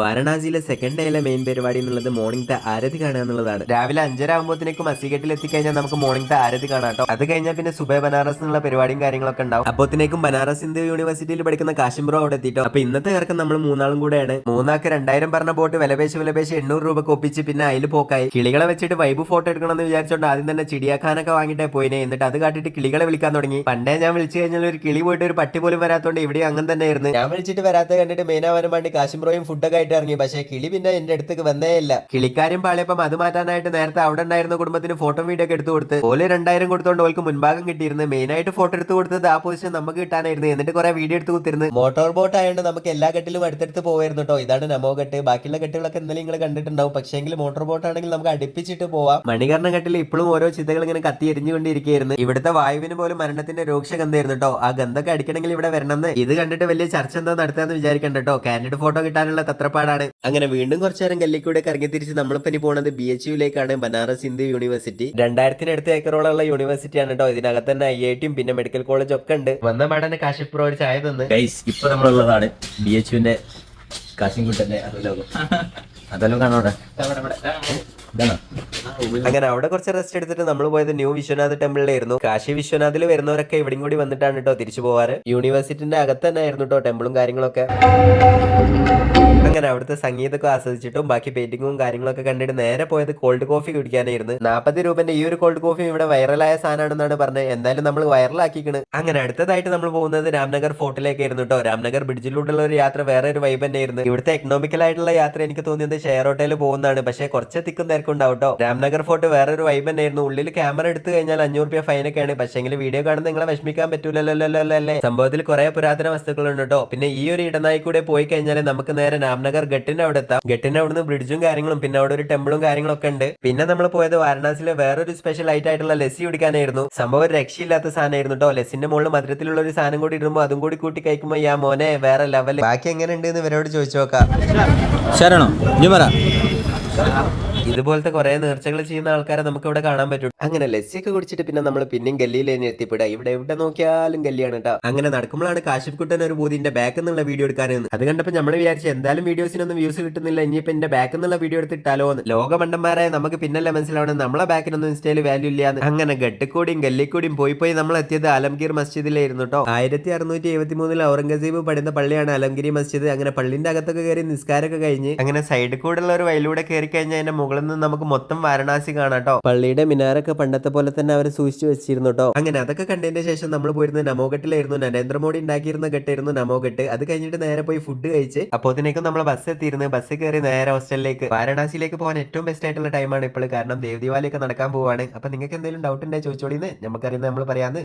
വാരണാസിയിലെ second ഡേയിലെ main പരിപാടി എന്നുള്ളത് മോർണിംഗത്തെ ആരതി കാണുക എന്നുള്ളതാണ്. രാവിലെ അഞ്ചര ആകുമ്പോഴത്തേക്കും മസികെട്ടിൽ എത്തിക്കഴിഞ്ഞാൽ നമുക്ക് മോർണിംഗത്തെ ആരതി കാണാം കേട്ടോ. അത് കഴിഞ്ഞാൽ പിന്നെ സുബൈ ബനാറസ് എന്നുള്ള പരിപാടിയും കാര്യങ്ങളൊക്കെ ഉണ്ടാവും. അപ്പോഴത്തേക്കും ബനാറസ് ഹിന്ദു യൂണിവേഴ്സിറ്റിയിൽ പഠിക്കുന്ന കാശിംബ്രോ അവിടെ എത്തിയിട്ടോ അപ്പൊ ഇന്നത്തെ ഇറക്കം നമ്മൾ മൂന്നാളും കൂടെയാണ്. മൂന്നാൾക്ക് രണ്ടായിരം പറഞ്ഞ ബോട്ട് വിലപേശ് വിലപേശ് എണ്ണൂറ് രൂപ ഒപ്പിച്ച് പിന്നെ അതിൽ പോക്കായി. കിളികളെ വെച്ചിട്ട് വൈബ് ഫോട്ടോ എടുക്കണം എന്ന് വിചാരിച്ചോണ്ട് ആദ്യം തന്നെ ചിടിയാക്കാനൊക്കെ വാങ്ങിയിട്ടേ പോയിനെ. എന്നിട്ട് അത് കാട്ടിട്ട് കിളികളെ വിളിക്കാൻ തുടങ്ങി. പണ്ടേ ഞാൻ വിളിച്ചു കഴിഞ്ഞാൽ ഒരു കിളി പോയിട്ട് ഒരു പട്ടി പോലും വരാത്തോണ്ട് ഇവിടെ അങ്ങനെ തന്നെയായിരുന്നു. ഞാൻ വിളിച്ചിട്ട് വരാത്ത കണ്ടിട്ട് മെയിനാവാനും വേണ്ടി കാശിംബ്രോയും ഫുഡൊക്കെ ആയിട്ട് ഇറങ്ങി. പക്ഷേ കിളി പിന്നെ എന്റെ അടുത്തേക്ക് വന്നേ ഇല്ല. കിളിക്കാരും പാളിയപ്പം അത് മാറ്റാനായിട്ട് നേരത്തെ അവിടെ ഉണ്ടായിരുന്ന കുടുംബത്തിന് ഫോട്ടോ വീഡിയോ ഒക്കെ എടുത്തു കൊടുത്ത് ഓൽ രണ്ടായിരം കൊടുത്തോണ്ട് ഓൾക്ക് മുൻഭാഗം കിട്ടിയിരുന്നു മെയിൻ ആയിട്ട് ഫോട്ടോ എടുത്ത് കൊടുത്തത് ആ പൊസിഷൻ നമുക്ക് കിട്ടാനായിരുന്നു. എന്നിട്ട് കുറെ വീഡിയോ എടുത്ത് കുത്തിരുന്നു മോട്ടോർ ബോട്ട് ആയതുകൊണ്ട് നമുക്ക് എല്ലാ കെട്ടിലും അടുത്തടുത്ത് പോവായിരുന്നു കേട്ടോ ഇതാണ് നമോ കെട്ട്. ബാക്കിയുള്ള കെട്ടുകളൊക്കെ എന്തെങ്കിലും നിങ്ങൾ കണ്ടിട്ടുണ്ടാവും. പക്ഷേ പക്ഷേങ്കിൽ മോട്ടോർ ബോട്ട് ആണെങ്കിൽ നമുക്ക് അടുപ്പിച്ചിട്ട് പോവാം. മണികർണ കെട്ടിൽ ഇപ്പോഴും ഓരോ ചിതകൾ ഇങ്ങനെ കത്തി എരിഞ്ഞുകൊണ്ടിരിക്കുകയായിരുന്നു. ഇവിടുത്തെ വായുവിന് പോലും മരണത്തിന്റെ രൂക്ഷ ഗന്ധമായിരുന്നു കേട്ടോ ആ ഗന്ധമൊക്കെ അടിക്കണമെങ്കിൽ ഇവിടെ വരണമെന്ന്. ഇത് കണ്ടിട്ട് വലിയ ചർച്ച എന്താ നടത്താന്ന് വിചാരിക്കണ്ട കേട്ടോ കാൻഡിഡ് ഫോട്ടോ കിട്ടാനുള്ള തത്രപ്പാടാണ് അങ്ങനെ വീണ്ടും കുറച്ചു നേരം ഗല്ലിക്കൂടെ കറങ്ങി തിരിച്ച് നമ്മളിപ്പോ ഇനി പോണത് ബി എച്ച് യുയിലേക്കാണ് ബനാറസ് ഹിന്ദു യൂണിവേഴ്സിറ്റി രണ്ടായിരത്തിനടുത്ത് ഏക്കറോളമുള്ള യൂണിവേഴ്സിറ്റിയാണ് കേട്ടോ ഇതിനകത്ത് തന്നെ ഐ ഐ ടിയും പിന്നെ മെഡിക്കൽ കോളേജ് ഒക്കെ ഉണ്ട്. വന്ന പാടന്നെ കാശിപ് പ്രോ ഒരു ചായ തന്ന്. ഗൈസ് ഇപ്പൊ നമ്മളുള്ളതാണ് ബി എച്ച് യുന്റെ കാശിൻകുട്ടന്റെ അതലോകം അതല്ലോ കാണോടെ അങ്ങനെ അവിടെ കുറച്ച് റെസ്റ്റ് എടുത്തിട്ട് നമ്മൾ പോയത് ന്യൂ വിശ്വനാഥ് ടെമ്പിളിലായിരുന്നു. കാശി വിശ്വനാഥിൽ വരുന്നവരൊക്കെ ഇവിടെയും കൂടി വന്നിട്ടാണ് കേട്ടോ തിരിച്ചു പോവാറ്. യൂണിവേഴ്സിറ്റിന്റെ അകത്ത് തന്നെ ആയിരുന്നു കേട്ടോ ടെമ്പിളും കാര്യങ്ങളൊക്കെ. അങ്ങനെ അവിടുത്തെ സംഗീതമൊക്കെ ആസ്വദിച്ചിട്ടും ബാക്കി പെയിന്റിങ്ങും കാര്യങ്ങളൊക്കെ കണ്ടിട്ട് നേരെ പോയത് കോൾഡ് കോഫി കുടിക്കാനായിരുന്നു. നാൽപ്പത് രൂപന്റെ ഈ ഒരു കോൾഡ് കോഫി ഇവിടെ വൈറലായ സാധനമാണെന്നാണ് പറഞ്ഞത്. എന്തായാലും നമ്മൾ വൈറലാക്കിക്കണ് അങ്ങനെ അടുത്തതായിട്ട് നമ്മൾ പോകുന്നത് രാംനഗർ ഫോർട്ടിലേക്കായിരുന്നു കേട്ടോ. രാംനഗർ ബ്രിഡ്ജിലൂടെയുള്ള ഒരു യാത്ര വേറെ ഒരു വൈബ് തന്നെയായിരുന്നു. ഇവിടുത്തെ എക്കണോമിക്കൽ ആയിട്ടുള്ള യാത്ര എനിക്ക് തോന്നിയത് ഷെയർ ഹോട്ടലിൽ പോകുന്നതാണ്. പക്ഷേ കുറച്ച് തിക്കും തിരക്കും ഉണ്ടാവും കേട്ടോ. രാംനഗർ ഫോർട്ട് വേറെ ഒരു വൈബ് തന്നെയായിരുന്നു. ഉള്ളിൽ ക്യാമറ എടുത്തു കഴിഞ്ഞാൽ അഞ്ഞൂറ് രൂപ ഫൈനൊക്കെയാണ് പക്ഷേങ്കിൽ വീഡിയോ കാണുന്ന നിങ്ങളെ വിഷമിക്കാൻ പറ്റൂലല്ലോ അല്ലേ സംഭവത്തിൽ കുറെ പുരാതന വസ്തുക്കളുണ്ട് കേട്ടോ. പിന്നെ ഈ ഒരു ഇടനായി കൂടെ പോയി കഴിഞ്ഞാൽ നമുക്ക് നേരെ രാംനഗർ ഘട്ടിന്റെ അവിടെ എത്താം ഘട്ടിന്റെ അവിടുന്ന് ബ്രിഡ്ജും കാര്യങ്ങളും പിന്നെ അവിടെ ഒരു ടെമ്പിളും കാര്യങ്ങളൊക്കെ ഉണ്ട്. പിന്നെ നമ്മൾ പോയത് വാരണാസിയിലെ വേറൊരു സ്പെഷ്യൽ ആയിട്ട് ആയിട്ടുള്ള ലസ്സി കുടിക്കാനായിരുന്നു. സംഭവം രക്ഷയില്ലാത്ത സാധനമായിരുന്നു കേട്ടോ ലസ്സിന്റെ മുകളിൽ മധുരത്തിലുള്ള ഒരു സാധനം കൂടി ഇടുമ്പോൾ അതും കൂടി കൂട്ടി കഴിക്കുമ്പോൾ യാ മോനെ വേറെ ലെവൽ ബാക്കി എങ്ങനെ ഉണ്ട് ഇവരോട് ചോദിച്ചു നോക്കാം. ശരണോ ഇനി പറ. ഇതുപോലത്തെ കുറെ നേർച്ചകൾ ചെയ്യുന്ന ആൾക്കാരെ നമുക്ക് ഇവിടെ കാണാൻ പറ്റും. അങ്ങനെ ലസ്സിയൊക്കെ കുടിച്ചിട്ട് പിന്നെ നമ്മൾ പിന്നെയും ഗല്ലിയിൽ തന്നെ എത്തിപ്പെടുക. ഇവിടെ എവിടെ നോക്കിയാലും ഗല്ലിയാണ് കേട്ടോ അങ്ങനെ നടക്കുമ്പോഴാണ് കാശിഫ് കുട്ടൻ ഒരു ബൂതിന്റെ ബാക്ക് എന്നുള്ള വീഡിയോ എടുക്കാനെന്ന്. അത് കണ്ടപ്പോൾ നമ്മൾ വിചാരിച്ചു എന്തായാലും വീഡിയോസിനൊന്നും വ്യൂസ് കിട്ടുന്നില്ല. ഇനിയിപ്പോ എന്റെ ബാക്ക് എന്നുള്ള വീഡിയോ എടുത്തിട്ടാലോ എന്ന് ലോകമണ്ടന്മാരായ നമുക്ക് പിന്നല്ല മനസ്സിലാവണം. നമ്മളെ ബാക്കിനൊന്നും ഇൻസ്റ്റയിൽ വാല്യൂ ഇല്ല അങ്ങനെ ഗട്ടിക്കൂടിയും ഗല്ലിക്കൂടിയും പോയി പോയി നമ്മൾ എത്തിയത് അലംഗീർ മസ്ജിദിലായിരുന്നു കേട്ടോ ആയിരത്തി അറുന്നൂറ്റി എഴുപത്തി മൂന്നിൽ ഔറംഗസീബ് പഠിന്ന പള്ളിയാണ് അലംഗിരി മസ്ജിദ്. അങ്ങനെ പള്ളിന്റെ അകത്തൊക്കെ കയറി നിസ്കാരമൊക്കെ കഴിഞ്ഞ് അങ്ങനെ സൈഡിൽ കൂടെയുള്ള ഒരു വയലൂടെ കയറി കഴിഞ്ഞാൽ അതിന്റെ മുകളിൽ നിന്ന് നമുക്ക് മൊത്തം വാരണാസി കാണാം കേട്ടോ പള്ളിയുടെ മിനാരൊക്കെ പണ്ടത്തെ പോലെ തന്നെ അവർ സൂക്ഷിച്ചു വെച്ചിരുന്നു കേട്ടോ അങ്ങനെ അതൊക്കെ കണ്ടതിന് ശേഷം നമ്മൾ പോയിരുന്നത് നമോഘട്ടിലായിരുന്നു. നരേന്ദ്രമോദി ഉണ്ടാക്കിയിരുന്ന ഘട്ടായിരുന്നു നമോഘട്ട്. അത് കഴിഞ്ഞിട്ട് നേരെ പോയി ഫുഡ് കഴിച്ച് അപ്പോഴത്തേക്കും നമ്മൾ ബസ് എത്തിയിരുന്നു. ബസ് കയറി നേരെ ഹോസ്റ്റലിലേക്ക് വാരണാസിയിലേക്ക് പോകാൻ ഏറ്റവും ബെസ്റ്റ് ആയിട്ടുള്ള ടൈമാണ് ഇപ്പോൾ കാരണം ദേവദിവാലിയൊക്കെ നടക്കാൻ പോവാണ്. അപ്പൊ നിങ്ങൾക്ക് എന്തെങ്കിലും ഡൗട്ട് ഉണ്ടെങ്കിൽ ചോദിച്ചോളിന്ന്. നമുക്കറിയുന്നത് നമ്മൾ പറയാന്ന്.